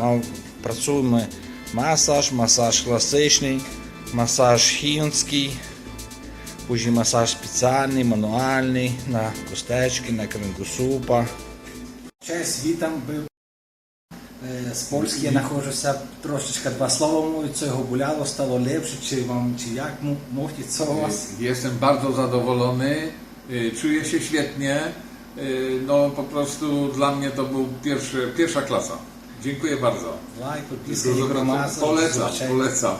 Мав, працюємо масаж, масаж класичний, масаж хінський, Później masaż specjalny, manualny, na kosteczki, na kręgosłupa. Cześć, witam. Był e, z Polski, ja знаходжуся трошечки два слова мові, це його гуляло, стало легше, чи вам, чи як, М- мовте, co у вас? Jestem bardzo zadowolony, y, czuję się świetnie. y, No po prostu dla mnie to był pierwszy, pierwsza klasa. Dziękuję bardzo. Like, polecam, polecam.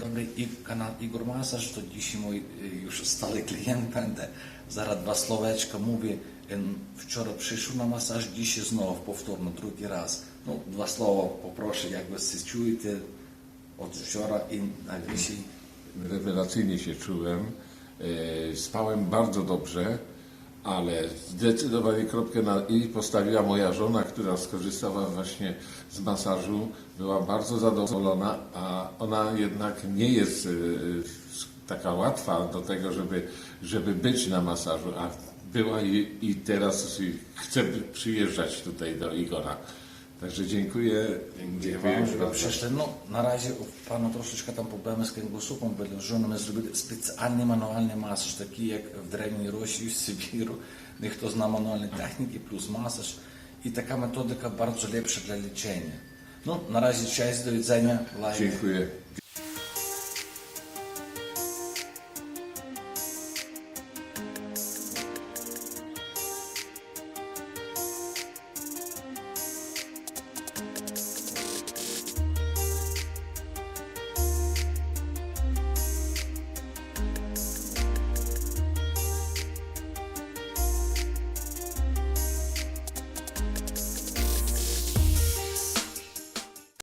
Dobry i kanał Igor Masaż, to dzisiaj mój y, już stały klient będę. Zaraz dwa słoweczka mówię. Wczoraj przyszedł na masaż, dzisiaj znowu powtórno, drugi raz. No, dwa słowa poproszę, jak wy się czujecie od wczoraj i na dzisiaj. Rewelacyjnie się czułem. E, Spałem bardzo dobrze, ale zdecydowanie kropkę na i postawiła moja żona, która skorzystała właśnie z masażu. Była bardzo zadowolona, a ona jednak nie jest e, taka łatwa do tego, żeby, żeby być na masażu, a była i, i teraz chce przyjeżdżać tutaj do Igora. Także dziękuję. Dziękuję Panu. No na razie Panu troszeczkę tam problemy z kręgosłupem były. Żonamy zrobili specjalny manualny masaż, taki jak w Drewnej Rosji, w Sybiru. Niech zna manualne techniki plus masaż. I taka metodyka bardzo lepsza dla leczenia. No, na razie cześć, do widzenia. Like. Dziękuję.